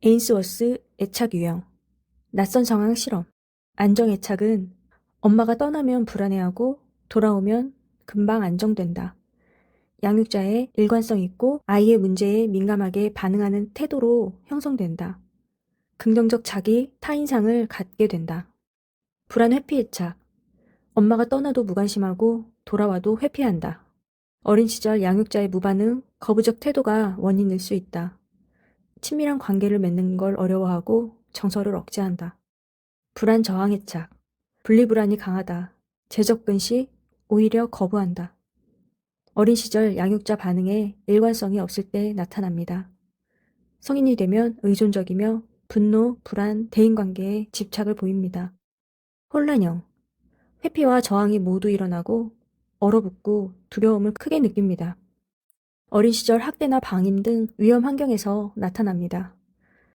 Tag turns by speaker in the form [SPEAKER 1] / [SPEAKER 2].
[SPEAKER 1] 에인스워스 애착 유형, 낯선 상황 실험, 안정 애착은 엄마가 떠나면 불안해하고 돌아오면 금방 안정된다. 양육자의 일관성 있고 아이의 문제에 민감하게 반응하는 태도로 형성된다. 긍정적 자기 타인상을 갖게 된다. 불안 회피 애착, 엄마가 떠나도 무관심하고 돌아와도 회피한다. 어린 시절 양육자의 무반응, 거부적 태도가 원인일 수 있다. 친밀한 관계를 맺는 걸 어려워하고 정서를 억제한다. 불안 저항 애착, 분리불안이 강하다. 재접근 시 오히려 거부한다. 어린 시절 양육자 반응에 일관성이 없을 때 나타납니다. 성인이 되면 의존적이며 분노, 불안, 대인관계에 집착을 보입니다. 혼란형, 회피와 저항이 모두 일어나고 얼어붙고 두려움을 크게 느낍니다. 어린 시절 학대나 방임 등 위험 환경에서 나타납니다.